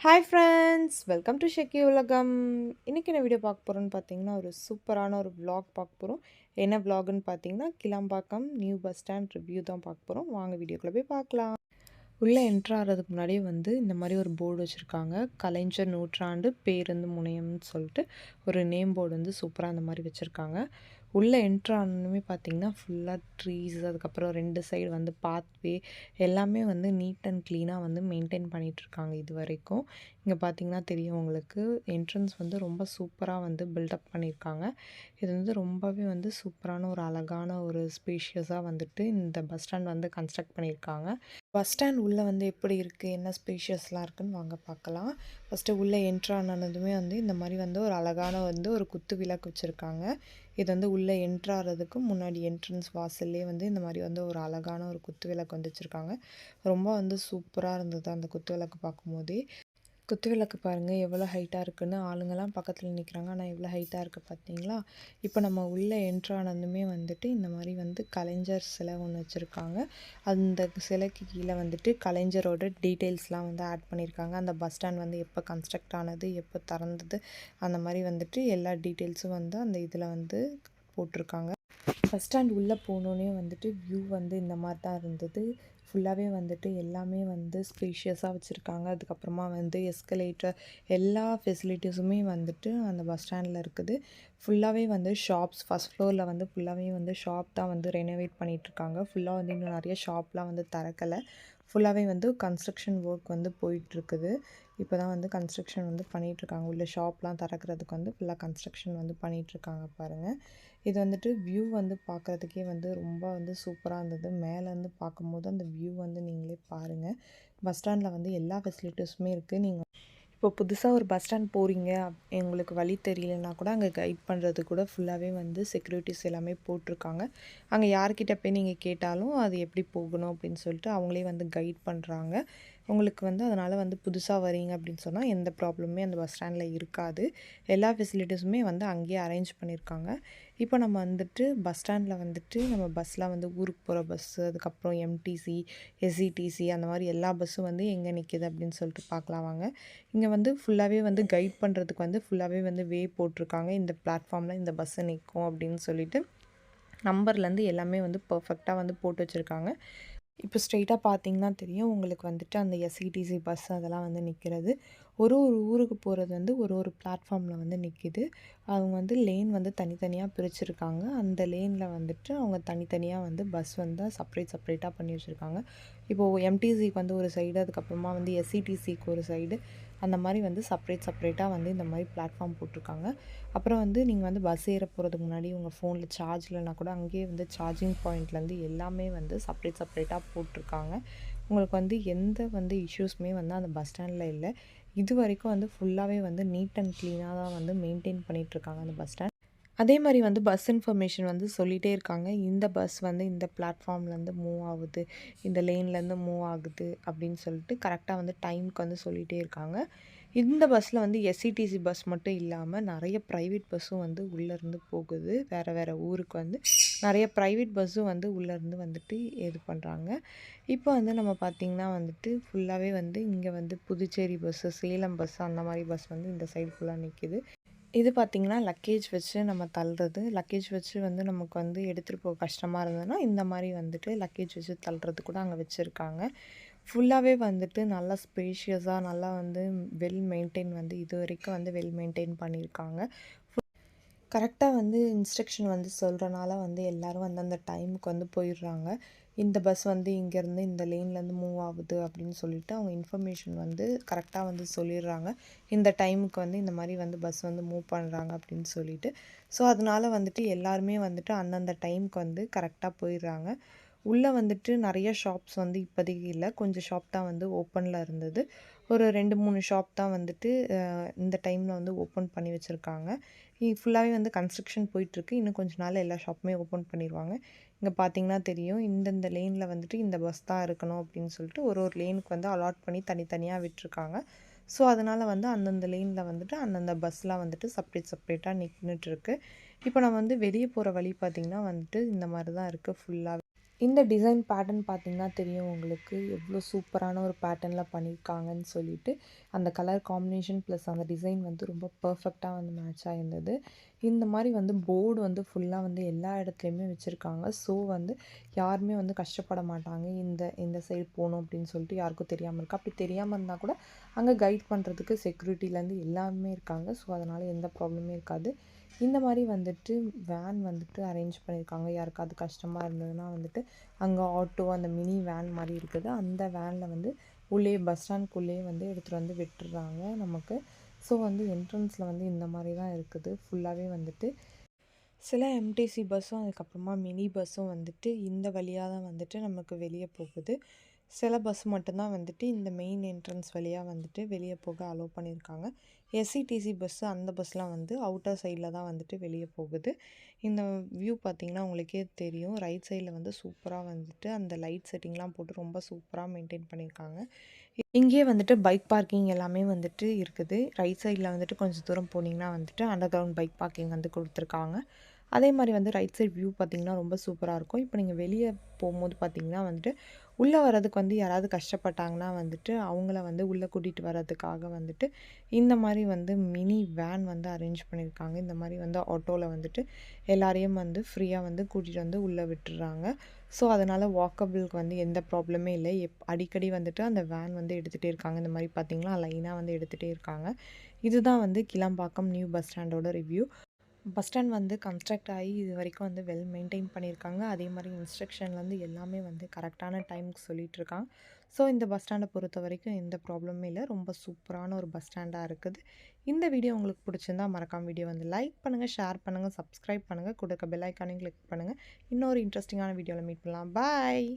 Hi friends welcome to Shekki Ulagam இன்றைக்கி என்ன video பார்க்க போகிறோன்னு பார்த்தீங்கன்னா ஒரு சூப்பரான ஒரு ப்ளாக் பார்க்க போகிறோம் என்ன vlogன்னு பார்த்தீங்கன்னா Kilambakkam new bus stand review தான் பார்க்க போகிறோம் வாங்க வீடியோக்குள்ளே போய் பார்க்கலாம். உள்ளே என்ட்ரு ஆகிறதுக்கு முன்னாடியே வந்து இந்த மாதிரி ஒரு போர்டு வச்சுருக்காங்க. கலைஞர் நூற்றாண்டு பேருந்து முனையம்னு சொல்லிட்டு ஒரு நேம் போர்டு வந்து சூப்பராக அந்த மாதிரி வச்சுருக்காங்க. உள்ளே என்ட்ரானுமே பார்த்திங்கன்னா பார்த்தீங்கன்னா ஃபுல்லாக ட்ரீஸ் அதுக்கப்புறம் ரெண்டு சைடு வந்து பாத்வே எல்லாமே வந்து நீட் அண்ட் க்ளீனாக வந்து மெயின்டைன் பண்ணிகிட்ருக்காங்க இது வரைக்கும். இங்கே பார்த்தீங்கன்னா தெரியும் உங்களுக்கு. என்ட்ரன்ஸ் வந்து ரொம்ப சூப்பராக வந்து பில்டப் பண்ணியிருக்காங்க இது வந்து ரொம்பவே வந்து சூப்பரான ஒரு அழகான ஒரு ஸ்பேஷியஸாக வந்துட்டு இந்த பஸ் ஸ்டாண்ட் வந்து கன்ஸ்ட்ரக்ட் பண்ணியிருக்காங்க பஸ் ஸ்டாண்ட் உள்ளே வந்து எப்படி இருக்குது என்ன ஸ்பேஷியஸ்லாம் இருக்குன்னு வாங்க பார்க்கலாம் ஃபஸ்ட்டு உள்ளே என்ட்ரானதுமே வந்து இந்த மாதிரி வந்து ஒரு அழகான வந்து ஒரு குத்து விளக்கு வச்சுருக்காங்க. இது வந்து உள்ளே என்ட்ராகிறதுக்கு முன்னாடி என்ட்ரன்ஸ் வாசல்லே வந்து இந்த மாதிரி வந்து ஒரு அழகான ஒரு குத்து விளக்கு வந்து வச்சுருக்காங்க. ரொம்ப வந்து சூப்பராக இருந்தது அந்த குத்து விளக்கு பார்க்கும்போதே. குத்து விளக்கு பாருங்கள் எவ்வளோ ஹைட்டாக இருக்குன்னு. ஆளுங்கெல்லாம் பக்கத்தில் நிற்கிறாங்க ஆனால் எவ்வளோ ஹைட்டாக இருக்குது பார்த்தீங்களா இப்போ நம்ம உள்ளே என்ட்ரானதுமே வந்துட்டு இந்த மாதிரி வந்து கலைஞர் சிலை ஒன்று வச்சுருக்காங்க. அந்த சிலைக்கு கீழே வந்துட்டு கலைஞரோட டீட்டெயில்ஸ்லாம் வந்து ஆட் பண்ணியிருக்காங்க அந்த பஸ் ஸ்டாண்ட் வந்து எப்போ கன்ஸ்ட்ரக்ட் ஆனது எப்போ திறந்தது அந்த மாதிரி வந்துட்டு எல்லா டீட்டெயில்ஸும் வந்து அந்த இதில் வந்து போட்டிருக்காங்க. பஸ் ஸ்டாண்ட் உள்ளே போனோன்னே வந்துட்டு வியூ வந்து இந்த மாதிரி தான் இருந்தது. ஃபுல்லாகவே வந்துட்டு எல்லாமே வந்து ஸ்பேஷியஸாக வச்சுருக்காங்க. அதுக்கப்புறமா வந்து எஸ்கலேட்டர் எல்லா ஃபெசிலிட்டிஸுமே வந்துட்டு அந்த பஸ் ஸ்டாண்டில் இருக்குது. ஃபுல்லாகவே வந்து ஷாப்ஸ் ஃபஸ்ட் ஃப்ளோரில் வந்து ஃபுல்லாகவே வந்து ஷாப் தான் வந்து ரெனோவேட் பண்ணிகிட்ருக்காங்க ஃபுல்லாக வந்து இன்னும் நிறைய ஷாப்லாம் வந்து திறக்கலை. ஃபுல்லாகவே வந்து கன்ஸ்ட்ரக்ஷன் ஒர்க் வந்து போயிட்டுருக்குது. இப்போ தான் வந்து கன்ஸ்ட்ரக்ஷன் வந்து பண்ணிகிட்ருக்காங்க உள்ள ஷாப்லாம் திறக்கிறதுக்கு வந்து ஃபுல்லாக கன்ஸ்ட்ரக்ஷன் வந்து பண்ணிகிட்ருக்காங்க பாருங்கள் இது வந்துட்டு வியூ வந்து பார்க்குறதுக்கே வந்து ரொம்ப வந்து சூப்பராக இருந்தது. மேலேருந்து பார்க்கும்போது அந்த வியூ வந்து நீங்களே பாருங்கள் பஸ் ஸ்டாண்டில் வந்து எல்லா ஃபெசிலிட்டிஸுமே இருக்குது நீங்கள் இப்போ புதுசாக ஒரு பஸ் ஸ்டாண்ட் போகிறீங்க எங்களுக்கு வழி தெரியலனா கூட அங்கே கைட் பண்ணுறது கூட ஃபுல்லாகவே வந்து செக்யூரிட்டிஸ் எல்லாமே போட்டிருக்காங்க. அங்கே யார்கிட்ட போய் நீங்கள் கேட்டாலும் அது எப்படி போகணும் அப்படின்னு சொல்லிட்டு அவங்களே வந்து கைட் பண்ணுறாங்க உங்களுக்கு வந்து அதனால் வந்து புதுசாக வரீங்க அப்படின்னு சொன்னால் எந்த ப்ராப்ளமுமே அந்த பஸ் ஸ்டாண்டில் இருக்காது. எல்லா ஃபெசிலிட்டிஸுமே வந்து அங்கேயே அரேஞ்ச் பண்ணியிருக்காங்க இப்போ நம்ம வந்துட்டு பஸ் ஸ்டாண்டில் வந்துட்டு நம்ம பஸ்லாம் வந்து ஊருக்கு போகிற பஸ்ஸு அதுக்கப்புறம் எம்டிசி எஸ்இடிசி அந்த மாதிரி எல்லா பஸ்ஸும் வந்து எங்கே நிற்கிது அப்படின்னு சொல்லிட்டு பார்க்கலாம் வாங்க. இங்கே வந்து ஃபுல்லாகவே வந்து கைட் பண்ணுறதுக்கு வந்து ஃபுல்லாகவே வந்து வே போட்டிருக்காங்க. இந்த பிளாட்ஃபார்மில் இந்த பஸ்ஸு நிற்கும் அப்படின்னு சொல்லிட்டு நம்பர்லேருந்து எல்லாமே வந்து பர்ஃபெக்டாக வந்து போட்டு வச்சுருக்காங்க. இப்போ ஸ்ட்ரெயிட்டாக பார்த்தீங்கன்னா தெரியும் உங்களுக்கு வந்துட்டு அந்த எஸ்இடிசி பஸ் அதெல்லாம் வந்து நிற்கிறது ஒரு ஒரு ஊருக்கு போகிறது வந்து ஒரு ஒரு பிளாட்ஃபார்மில் வந்து நிற்கிது அவங்க வந்து லேன் வந்து தனித்தனியாக பிரிச்சுருக்காங்க. அந்த லேனில் வந்துட்டு அவங்க தனித்தனியாக வந்து பஸ் வந்து செப்ரேட் செப்ரேட்டாக பண்ணி வச்சுருக்காங்க. இப்போது எம்டிசிக்கு வந்து ஒரு சைடு அதுக்கப்புறமா வந்து எஸ்சிடிசிக்கு ஒரு சைடு அந்த மாதிரி வந்து செப்ரேட் செப்ரேட்டாக வந்து இந்த மாதிரி பிளாட்ஃபார்ம் போட்டிருக்காங்க. அப்புறம் வந்து நீங்கள் வந்து பஸ் ஏற போகிறதுக்கு முன்னாடி உங்கள் ஃபோனில் சார்ஜ் இல்லைனா கூட அங்கேயே வந்து சார்ஜிங் பாயிண்ட்லேருந்து எல்லாமே வந்து செப்ரேட் செப்ரேட்டாக போட்டிருக்காங்க. உங்களுக்கு வந்து எந்த வந்து இஷ்யூஸுமே வந்து அந்த பஸ் ஸ்டாண்டில் இல்லை. இது வரைக்கும் வந்து ஃபுல்லாகவே வந்து நீட் அண்ட் க்ளீனாக தான் வந்து மெயின்டைன் பண்ணிகிட்ருக்காங்க அந்த பஸ் ஸ்டாண்ட் அதே மாதிரி வந்து பஸ் இன்ஃபர்மேஷன் வந்து சொல்லிகிட்டே இருக்காங்க. இந்த பஸ் வந்து இந்த பிளாட்ஃபார்ம்லேருந்து மூவ் ஆகுது. இந்த லேன்லேருந்து மூவ் ஆகுது அப்படின்னு சொல்லிட்டு கரெக்டாக வந்து டைமுக்கு வந்து சொல்லிகிட்டே இருக்காங்க. இந்த பஸ்ஸில் வந்து எஸ்சிடிசி பஸ் மட்டும் இல்லாமல் நிறைய ப்ரைவேட் பஸ்ஸும் வந்து உள்ளேருந்து போகுது. வேறு வேறு ஊருக்கு வந்து நிறைய ப்ரைவேட் பஸ்ஸும் வந்து உள்ளேருந்து வந்துட்டு இது பண்ணுறாங்க இப்போ வந்து நம்ம பார்த்திங்கன்னா வந்துட்டு ஃபுல்லாகவே வந்து இங்கே வந்து புதுச்சேரி பஸ்ஸு சேலம் பஸ்ஸு அந்த மாதிரி பஸ் வந்து இந்த சைடு ஃபுல்லாக நிற்கிது இது பார்த்திங்கன்னா லக்கேஜ் வச்சு நம்ம தள்ளுறது லக்கேஜ் வச்சு வந்து நமக்கு வந்து எடுத்துகிட்டு போக கஷ்டமாக இருந்ததுன்னா இந்த மாதிரி வந்துட்டு லக்கேஜ் வச்சு தள்ளுறது கூட அங்கே வச்சுருக்காங்க. ஃபுல்லாகவே வந்துட்டு நல்லா ஸ்பேஷியஸாக நல்லா வந்து வெல் மெயின்டைன் வந்து இது வரைக்கும் வந்து வெல் மெயின்டைன் பண்ணியிருக்காங்க கரெக்டாக வந்து இன்ஸ்ட்ரக்ஷன் வந்து சொல்கிறனால வந்து எல்லோரும் வந்து அந்த டைமுக்கு வந்து போயிடுறாங்க. இந்த பஸ் வந்து இங்கேருந்து இந்த லேன்லேருந்து மூவ் ஆகுது அப்படின்னு சொல்லிட்டு அவங்க இன்ஃபர்மேஷன் வந்து கரெக்டாக வந்து சொல்லிடுறாங்க. இந்த டைமுக்கு வந்து இந்த மாதிரி வந்து பஸ் வந்து மூவ் பண்ணுறாங்க அப்படின்னு சொல்லிட்டு. ஸோ அதனால வந்துட்டு எல்லாருமே வந்துட்டு அந்தந்த டைமுக்கு வந்து கரெக்டாக போயிடுறாங்க. உள்ளே வந்துட்டு நிறைய ஷாப்ஸ் வந்து இப்போதைக்கு இல்லை. கொஞ்சம் ஷாப் தான் வந்து ஓப்பனில் இருந்தது. ஒரு ரெண்டு மூணு ஷாப் தான் வந்துட்டு இந்த டைமில் வந்து ஓப்பன் பண்ணி வச்சுருக்காங்க. ஃபுல்லாகவே வந்து கன்ஸ்ட்ரக்ஷன் போயிட்டுருக்கு. இன்னும் கொஞ்ச நாள் எல்லா ஷாப்புமே ஓப்பன் பண்ணிடுவாங்க இங்கே பார்த்தீங்கன்னா தெரியும் இந்தந்த லேனில் வந்துட்டு இந்த பஸ் தான் இருக்கணும் அப்படின்னு சொல்லிட்டு ஒரு ஒரு லேனுக்கு வந்து அலாட் பண்ணி தனித்தனியாக விட்டுருக்காங்க. ஸோ அதனால் வந்து அந்தந்த லேனில் வந்துட்டு அந்தந்த பஸ்லாம் வந்துட்டு செப்ரேட் செப்ரேட்டாக நின்றுட்டுருக்கு இப்போ நம்ம வந்து வெளியே போகிற வழி பார்த்திங்கன்னா வந்துட்டு இந்த மாதிரி தான் இருக்குது ஃபுல்லாக இந்த டிசைன் பேட்டர்ன் பார்த்தீங்கன்னா தெரியும் உங்களுக்கு. எவ்வளோ சூப்பரான ஒரு பேட்டர்னில் பண்ணியிருக்காங்கன்னு சொல்லிட்டு அந்த கலர் காம்பினேஷன் ப்ளஸ் அந்த டிசைன் வந்து ரொம்ப பர்ஃபெக்டாக வந்து மேட்ச் ஆகிருந்தது இந்த மாதிரி வந்து போர்டு வந்து ஃபுல்லாக வந்து எல்லா இடத்துலையுமே வச்சுருக்காங்க. ஸோ வந்து யாருமே வந்து கஷ்டப்பட மாட்டாங்க. இந்த இந்த சைடு போகணும் அப்படின்னு சொல்லிட்டு யாருக்கும் தெரியாமல் இருக்குது அப்படி தெரியாமல் இருந்தால் கூட அங்கே கைட் பண்ணுறதுக்கு செக்யூரிட்டிலேருந்து எல்லாமே இருக்காங்க. ஸோ அதனால் எந்த ப்ராப்ளமே இருக்காது. இந்த மாதிரி வந்துட்டு வேன் வந்துட்டு அரேஞ்ச் பண்ணியிருக்காங்க யாருக்காவது கஷ்டமாக இருந்ததுன்னா வந்துட்டு அங்கே ஆட்டோ அந்த மினி வேன் மாதிரி இருக்குது. அந்த வேனில் வந்து உள்ளே பஸ் ஸ்டாண்ட்குள்ளேயே வந்து எடுத்துகிட்டு வந்து விட்டுடுறாங்க நமக்கு. ஸோ வந்து என்ட்ரன்ஸில் வந்து இந்த மாதிரி தான் இருக்குது. ஃபுல்லாகவே வந்துட்டு சில எம்டிசி பஸ்ஸும் அதுக்கப்புறமா மினி பஸ்ஸும் வந்துட்டு இந்த வழியாக தான் வந்துட்டு நமக்கு வெளியே போகுது. சில பஸ் மட்டும்தான் வந்துட்டு இந்த மெயின் என்ட்ரன்ஸ் வழியாக வந்துட்டு வெளியே போக அலோவ் பண்ணியிருக்காங்க எஸ்சிடிசி பஸ்ஸு அந்த பஸ்லாம் வந்து அவுட்டர் சைடில் தான் வந்துட்டு வெளியே போகுது. இந்த வியூ பார்த்திங்கன்னா உங்களுக்கே தெரியும். ரைட் சைடில் வந்து சூப்பராக வந்துட்டு அந்த லைட் செட்டிங்லாம் போட்டு ரொம்ப சூப்பராக மெயின்டைன் பண்ணியிருக்காங்க இங்கேயே வந்துட்டு பைக் பார்க்கிங் எல்லாமே வந்துட்டு இருக்குது. ரைட் சைடில் வந்துட்டு கொஞ்சம் தூரம் போனீங்கன்னா வந்துட்டு அண்டர் கிரவுண்ட் பைக் பார்க்கிங் வந்து கொடுத்துருக்காங்க. அதே மாதிரி வந்து ரைட் சைட் வியூ பார்த்திங்கன்னா ரொம்ப சூப்பராக இருக்கும். இப்போ நீங்கள் வெளியே போகும்போது பார்த்திங்கன்னா வந்துட்டு உள்ளே வர்றதுக்கு வந்து யாராவது கஷ்டப்பட்டாங்கன்னா வந்துட்டு அவங்கள வந்து உள்ளே கூட்டிகிட்டு வர்றதுக்காக வந்துட்டு இந்த மாதிரி வந்து மினி வேன் வந்து அரேஞ்ச் பண்ணியிருக்காங்க இந்த மாதிரி வந்து ஆட்டோவில் வந்துட்டு எல்லாரையும் வந்து ஃப்ரீயாக வந்து கூட்டிகிட்டு வந்து உள்ளே விட்டுறாங்க. ஸோ அதனால் வாக்கபிளுக்கு வந்து எந்த ப்ராப்ளமே இல்லை. எப் அடிக்கடி வந்துட்டு அந்த வேன் வந்து எடுத்துகிட்டே இருக்காங்க. இந்த மாதிரி பார்த்திங்கன்னா லைனாக வந்து எடுத்துகிட்டே இருக்காங்க. இதுதான் வந்து கிளம்பாக்கம் நியூ பஸ் ஸ்டாண்டோட ரிவ்யூ. பஸ் ஸ்டாண்ட் வந்து கன்ஸ்ட்ரக்ட் ஆகி இது வரைக்கும் வந்து வெல் மெயின்டைன் பண்ணியிருக்காங்க. அதே மாதிரி இன்ஸ்ட்ரக்ஷன்லேருந்து எல்லாமே வந்து கரெக்டான டைமுக்கு சொல்லிகிட்ருக்காங்க ஸோ இந்த பஸ் ஸ்டாண்டை பொறுத்த வரைக்கும் எந்த ப்ராப்ளமே இல்லை. ரொம்ப சூப்பரான ஒரு பஸ் ஸ்டாண்டாக இருக்குது. இந்த வீடியோ உங்களுக்கு பிடிச்சிருந்தா மறக்காம வீடியோ வந்து லைக் பண்ணுங்கள் ஷேர் பண்ணுங்கள் சப்ஸ்கிரைப் பண்ணுங்கள் கொடுக்க பெல் ஐக்கானையும் கிளிக் பண்ணுங்கள் இன்னொரு இன்ட்ரெஸ்டிங்கான வீடியோவில் மீட் பண்ணலாம். பாய்